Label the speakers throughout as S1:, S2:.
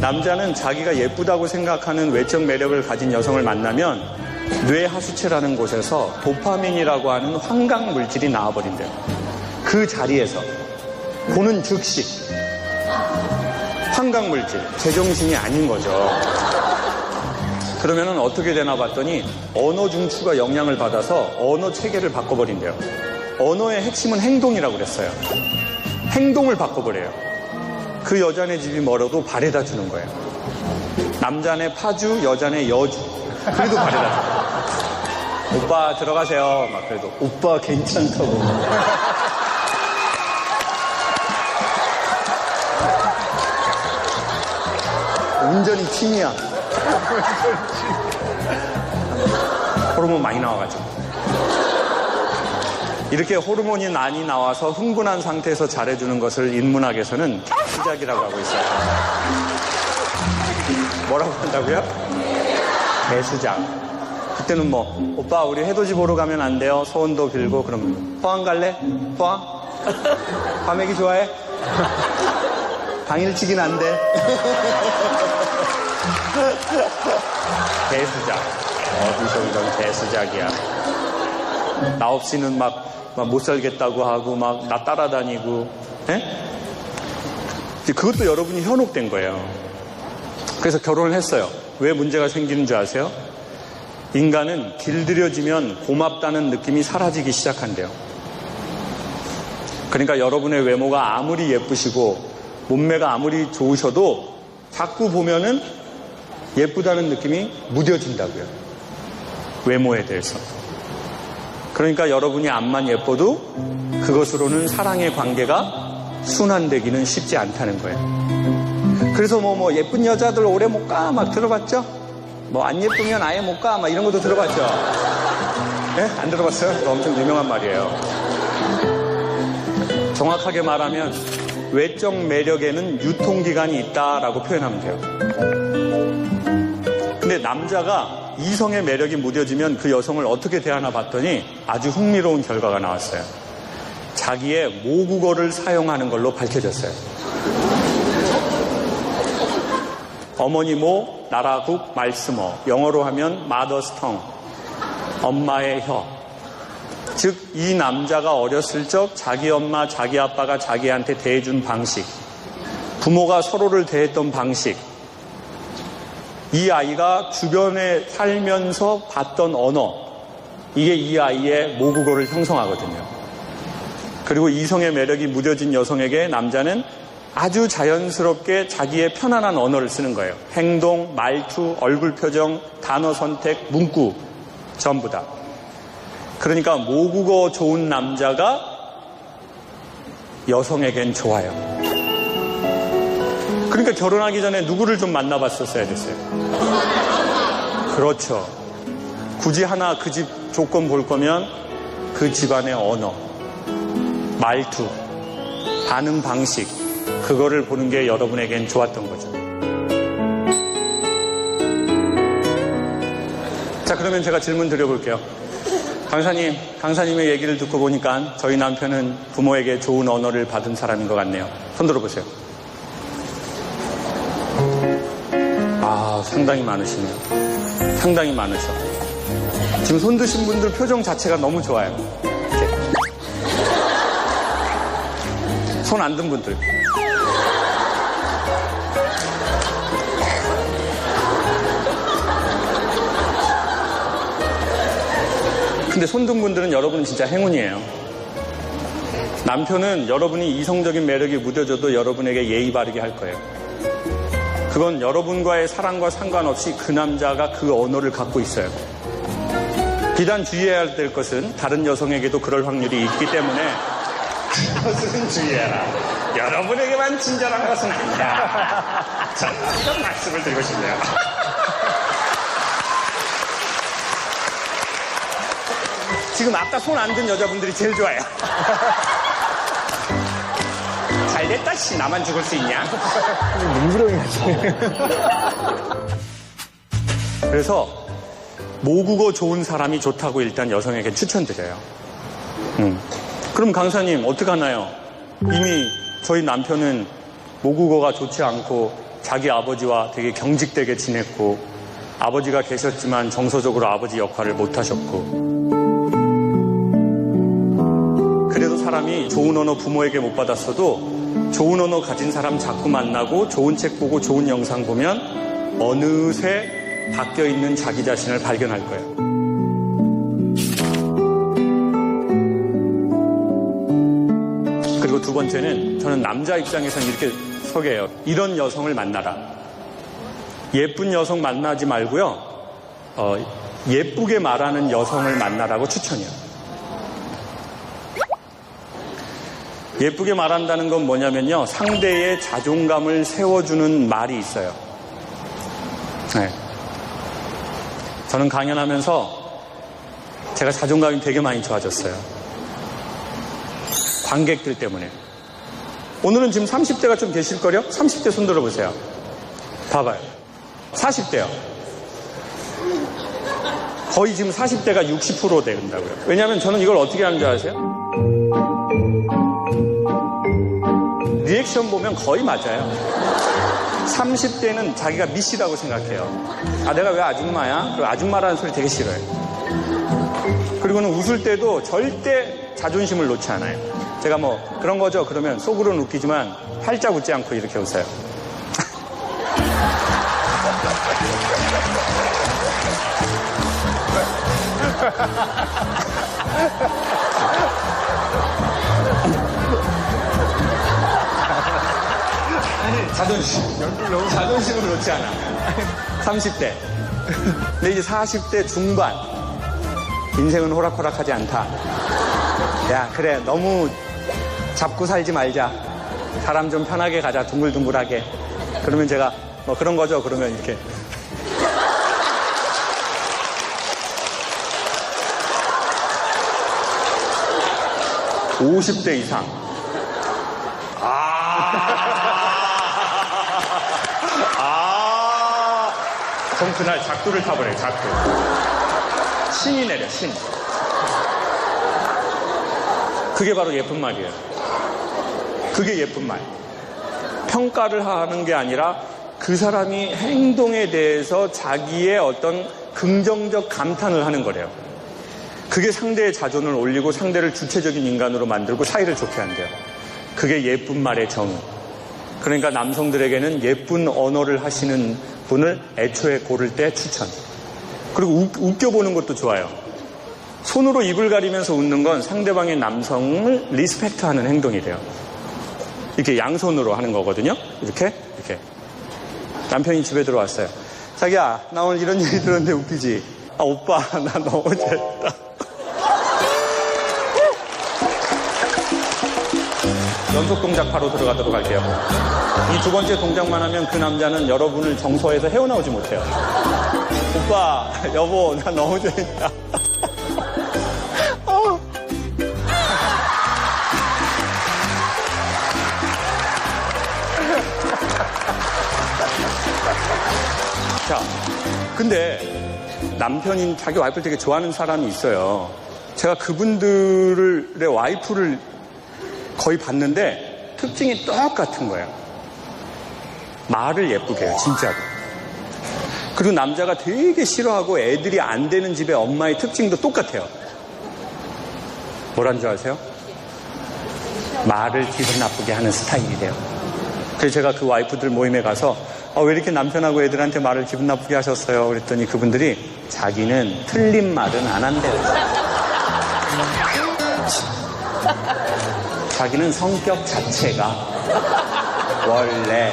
S1: 남자는 자기가 예쁘다고 생각하는 외적 매력을 가진 여성을 만나면 뇌 하수체라는 곳에서 도파민이라고 하는 환각 물질이 나와버린대요. 그 자리에서 보는 즉시 환각 물질, 제정신이 아닌 거죠. 그러면은 어떻게 되나 봤더니 언어 중추가 영향을 받아서 언어 체계를 바꿔버린대요. 언어의 핵심은 행동이라고 그랬어요. 행동을 바꿔버려요. 그 여자네 집이 멀어도 바래다 주는 거예요. 남자네 파주, 여자네 여주. 그래도 바래다 줘요. 오빠 들어가세요. 막 그래도 오빠 괜찮다고. 운전이 취미야. 호르몬 많이 나와가지고. 이렇게 호르몬이 많이 나와서 흥분한 상태에서 잘해주는 것을 인문학에서는 시작이라고 하고 있어요. 뭐라고 한다고요? 대수작. 그때는 뭐, 오빠, 우리 해돋이 보러 가면 안 돼요? 소원도 빌고, 그러면, 포항 갈래? 포항? 과메기 좋아해? 당일치기는 안 돼. 대수작. 어디서 이런 대수작이야. 나 없이는 막 못 살겠다고 하고 막 나 따라다니고, 예? 이제 그것도 여러분이 현혹된 거예요. 그래서 결혼을 했어요. 왜 문제가 생기는 줄 아세요? 인간은 길들여지면 고맙다는 느낌이 사라지기 시작한대요. 그러니까 여러분의 외모가 아무리 예쁘시고 몸매가 아무리 좋으셔도 자꾸 보면은 예쁘다는 느낌이 무뎌진다고요. 외모에 대해서. 그러니까 여러분이 앞만 예뻐도 그것으로는 사랑의 관계가 순환되기는 쉽지 않다는 거예요. 그래서 뭐, 뭐, 예쁜 여자들 오래 못 가? 막 들어봤죠? 뭐, 안 예쁘면 아예 못 가? 막 이런 것도 들어봤죠? 예? 안 들어봤어요? 엄청 유명한 말이에요. 정확하게 말하면, 외적 매력에는 유통기간이 있다라고 표현하면 돼요. 근데 남자가 이성의 매력이 무뎌지면 그 여성을 어떻게 대하나 봤더니 아주 흥미로운 결과가 나왔어요. 자기의 모국어를 사용하는 걸로 밝혀졌어요. 어머니 모, 나라국, 말씀어. 영어로 하면 마더스텅. 엄마의 혀. 즉, 이 남자가 어렸을 적 자기 엄마, 자기 아빠가 자기한테 대해준 방식. 부모가 서로를 대했던 방식. 이 아이가 주변에 살면서 봤던 언어, 이게 이 아이의 모국어를 형성하거든요. 그리고 이성의 매력이 무뎌진 여성에게 남자는 아주 자연스럽게 자기의 편안한 언어를 쓰는 거예요. 행동, 말투, 얼굴 표정, 단어 선택, 문구, 전부 다. 그러니까 모국어 좋은 남자가 여성에겐 좋아요. 결혼하기 전에 누구를 좀 만나봤었어야 됐어요. 그렇죠. 굳이 하나 그 집 조건 볼 거면 그 집안의 언어, 말투, 반응 방식, 그거를 보는 게 여러분에겐 좋았던 거죠. 자, 그러면 제가 질문 드려볼게요. 강사님, 강사님의 얘기를 듣고 보니까 저희 남편은 부모에게 좋은 언어를 받은 사람인 것 같네요. 손 들어보세요. 아, 상당히 많으시네요. 상당히 많으셔. 지금 손 드신 분들 표정 자체가 너무 좋아요. 손 안 든 분들. 근데 손 든 분들은 여러분 진짜 행운이에요. 남편은 여러분이 이성적인 매력이 무뎌져도 여러분에게 예의 바르게 할 거예요. 그건 여러분과의 사랑과 상관없이 그 남자가 그 언어를 갖고 있어요. 비단 주의해야 될 것은 다른 여성에게도 그럴 확률이 있기 때문에 그것은 주의해라. 여러분에게만 친절한 것은 아니다. 저는 이런 말씀을 드리고 싶네요. 지금 아까 손 안 든 여자분들이 제일 좋아요. 잘 됐다, 씨. 나만 죽을 수 있냐?
S2: 눈구렁이 나지.
S1: 그래서 모국어 좋은 사람이 좋다고 일단 여성에게 추천드려요. 음. 그럼 강사님 어떻게 하나요? 이미 저희 남편은 모국어가 좋지 않고 자기 아버지와 되게 경직되게 지냈고 아버지가 계셨지만 정서적으로 아버지 역할을 못 하셨고 그래도 사람이 좋은 언어 부모에게 못 받았어도 좋은 언어 가진 사람 자꾸 만나고 좋은 책 보고 좋은 영상 보면 어느새 바뀌어 있는 자기 자신을 발견할 거예요. 그리고 두 번째는 저는 남자 입장에서는 이렇게 소개해요. 이런 여성을 만나라. 예쁜 여성 만나지 말고요. 어, 예쁘게 말하는 여성을 만나라고 추천해요. 예쁘게 말한다는 건 뭐냐면요. 상대의 자존감을 세워주는 말이 있어요. 네. 저는 강연하면서 제가 자존감이 되게 많이 좋아졌어요. 관객들 때문에. 오늘은 지금 30대가 좀 계실걸요? 30대 손 들어보세요. 봐봐요. 40대요. 거의 지금 40대가 60% 된다고요. 왜냐하면 저는 이걸 어떻게 하는 줄 아세요? 리액션 보면 거의 맞아요. 30대는 자기가 미시라고 생각해요. 아, 내가 왜 아줌마야? 그리고 아줌마라는 소리 되게 싫어해. 그리고는 웃을 때도 절대 자존심을 놓지 않아요. 제가 뭐 그런 거죠. 그러면 속으로는 웃기지만 활짝 웃지 않고 이렇게 웃어요. 자존심. 자존심을 놓지 않아. 30대. 근데 이제 40대 중반. 인생은 호락호락하지 않다. 야, 그래. 너무 잡고 살지 말자. 사람 좀 편하게 가자. 둥글둥글하게. 그러면 제가 뭐 그런 거죠. 그러면 이렇게. (50대) 이상 아, 전 그날 작두를 타버려요, 작두. 신이 내려, 신. 그게 바로 예쁜 말이에요. 그게 예쁜 말. 평가를 하는 게 아니라 그 사람이 행동에 대해서 자기의 어떤 긍정적 감탄을 하는 거래요. 그게 상대의 자존을 올리고 상대를 주체적인 인간으로 만들고 사이를 좋게 한대요. 그게 예쁜 말의 정의. 그러니까 남성들에게는 예쁜 언어를 하시는 분을 애초에 고를 때 추천. 그리고 웃, 웃겨보는 것도 좋아요. 손으로 입을 가리면서 웃는 건 상대방의 남성을 리스펙트하는 행동이 돼요. 이렇게 양손으로 하는 거거든요. 이렇게, 이렇게. 남편이 집에 들어왔어요. 자기야, 나 오늘 이런 얘기 들었는데 웃기지? 아, 오빠, 나 너무 재밌다. 연속 동작 바로 들어가도록 할게요. 이 두 번째 동작만 하면 그 남자는 여러분을 정서에서 헤어나오지 못해요. 오빠, 여보, 나 너무 재밌다. 어. 자, 근데 남편인 자기 와이프를 되게 좋아하는 사람이 있어요. 제가 그분들의 와이프를 거의 봤는데 특징이 똑같은 거예요. 말을 예쁘게 해요, 진짜로. 그리고 남자가 되게 싫어하고 애들이 안 되는 집의 엄마의 특징도 똑같아요. 뭐란 줄 아세요? 말을 기분 나쁘게 하는 스타일이래요. 그래서 제가 그 와이프들 모임에 가서 아, 왜 이렇게 남편하고 애들한테 말을 기분 나쁘게 하셨어요? 그랬더니 그분들이 자기는 틀린 말은 안 한대요. 자기는 성격 자체가 원래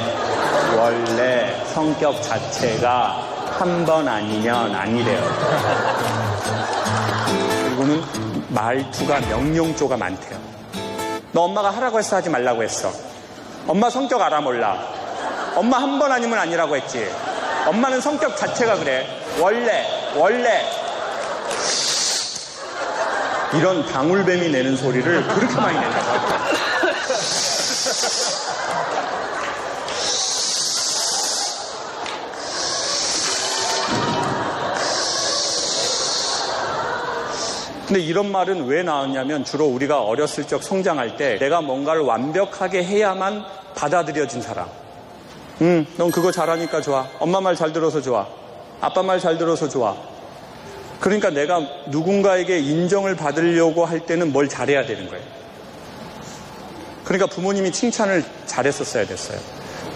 S1: 원래 성격 자체가 한 번 아니면 아니래요. 그리고는 말투가 명령조가 많대요. 너 엄마가 하라고 해서 하지 말라고 했어. 엄마 성격 알아 몰라. 엄마 한 번 아니면 아니라고 했지. 엄마는 성격 자체가 그래. 원래 원래 이런 방울뱀이 내는 소리를 그렇게 많이 낸다고 하더라고요. 근데 이런 말은 왜 나왔냐면 주로 우리가 어렸을 적 성장할 때 내가 뭔가를 완벽하게 해야만 받아들여진 사람. 응, 넌 그거 잘하니까 좋아. 엄마 말 잘 들어서 좋아. 아빠 말 잘 들어서 좋아. 그러니까 내가 누군가에게 인정을 받으려고 할 때는 뭘 잘해야 되는 거예요. 그러니까 부모님이 칭찬을 잘했었어야 됐어요.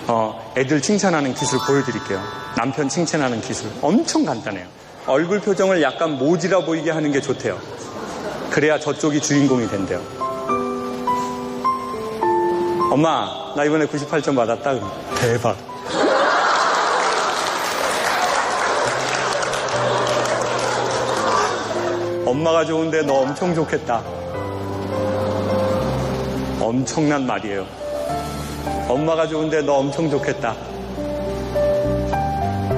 S1: 어, 애들 칭찬하는 기술 보여드릴게요. 남편 칭찬하는 기술. 엄청 간단해요. 얼굴 표정을 약간 모지라 보이게 하는 게 좋대요. 그래야 저쪽이 주인공이 된대요. 엄마, 나 이번에 98점 받았다. 대박. 엄마가 좋은데 너 엄청 좋겠다. 엄청난 말이에요. 엄마가 좋은데 너 엄청 좋겠다.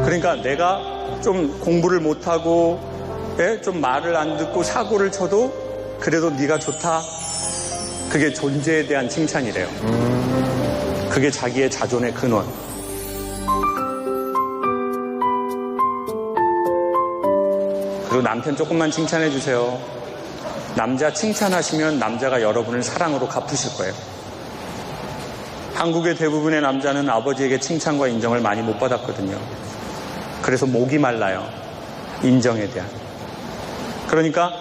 S1: 그러니까 내가 좀 공부를 못하고 예? 좀 말을 안 듣고 사고를 쳐도 그래도 네가 좋다. 그게 존재에 대한 칭찬이래요. 그게 자기의 자존의 근원. 그리고 남편 조금만 칭찬해 주세요. 남자 칭찬하시면 남자가 여러분을 사랑으로 갚으실 거예요. 한국의 대부분의 남자는 아버지에게 칭찬과 인정을 많이 못 받았거든요. 그래서 목이 말라요. 인정에 대한. 그러니까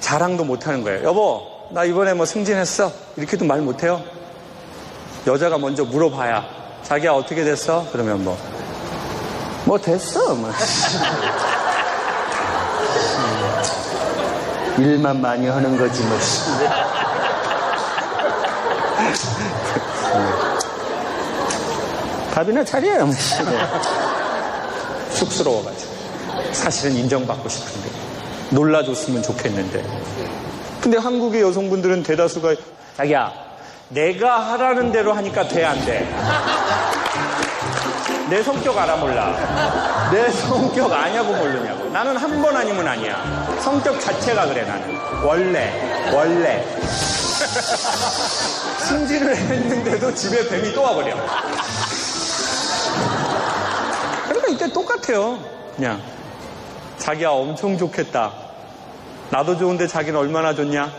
S1: 자랑도 못 하는 거예요. 여보, 나 이번에 뭐 승진했어. 이렇게도 말 못 해요. 여자가 먼저 물어봐야 자기야 어떻게 됐어? 그러면 뭐, 뭐 됐어. 뭐. 일만 많이 하는 거지 뭐. 밥이나 차려요. 뭐. 쑥스러워가지고. 사실은 인정받고 싶은데. 놀라줬으면 좋겠는데. 근데 한국의 여성분들은 대다수가 자기야, 내가 하라는 대로 하니까 돼, 안 돼? 내 성격 알아 몰라. 내 성격 아냐고 모르냐고. 나는 한 번 아니면 아니야. 성격 자체가 그래, 나는. 원래, 원래. 승진을 했는데도 집에 뱀이 또 와버려. 그러니까 이때 똑같아요. 그냥. 자기야 엄청 좋겠다. 나도 좋은데 자기는 얼마나 좋냐?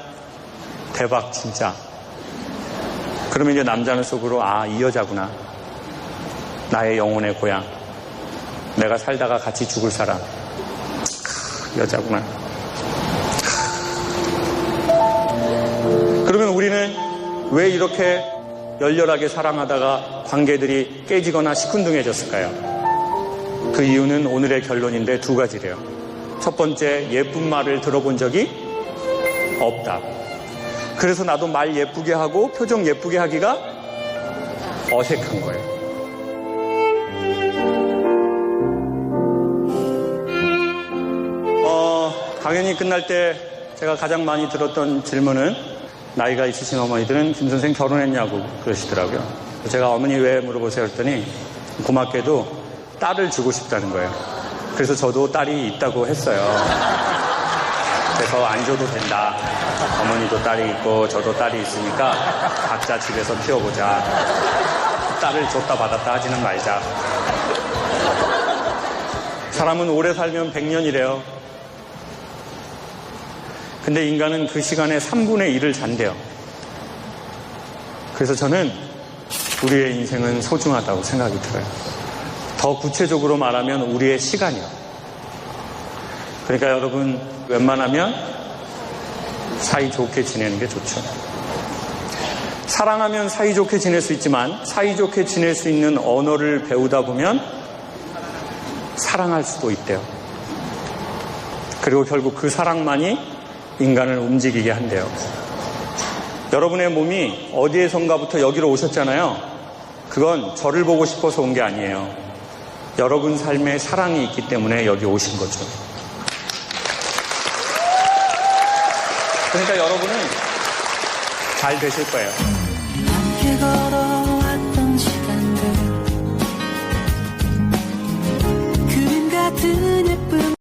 S1: 대박, 진짜. 그러면 이제 남자는 속으로, 아, 이 여자구나. 나의 영혼의 고향. 내가 살다가 같이 죽을 사람. 크, 여자구나. 그러면 우리는 왜 이렇게 열렬하게 사랑하다가 관계들이 깨지거나 시큰둥해졌을까요? 그 이유는 오늘의 결론인데 두 가지래요. 첫 번째, 예쁜 말을 들어본 적이 없다. 그래서 나도 말 예쁘게 하고 표정 예쁘게 하기가 어색한 거예요. 강연이 끝날 때 제가 가장 많이 들었던 질문은 나이가 있으신 어머니들은 김 선생 결혼했냐고 그러시더라고요. 제가 어머니 왜 물어보세요 했더니 고맙게도 딸을 주고 싶다는 거예요. 그래서 저도 딸이 있다고 했어요. 그래서 안 줘도 된다. 어머니도 딸이 있고 저도 딸이 있으니까 각자 집에서 키워보자. 딸을 줬다 받았다 하지는 말자. 사람은 오래 살면 100년이래요. 근데 인간은 그 시간에 3분의 1을 잔대요. 그래서 저는 우리의 인생은 소중하다고 생각이 들어요. 더 구체적으로 말하면 우리의 시간이요. 그러니까 여러분 웬만하면 사이좋게 지내는 게 좋죠. 사랑하면 사이좋게 지낼 수 있지만 사이좋게 지낼 수 있는 언어를 배우다 보면 사랑할 수도 있대요. 그리고 결국 그 사랑만이 인간을 움직이게 한대요. 여러분의 몸이 어디에선가부터 여기로 오셨잖아요. 그건 저를 보고 싶어서 온 게 아니에요. 여러분 삶에 사랑이 있기 때문에 여기 오신 거죠. 그러니까 여러분은 잘 되실 거예요.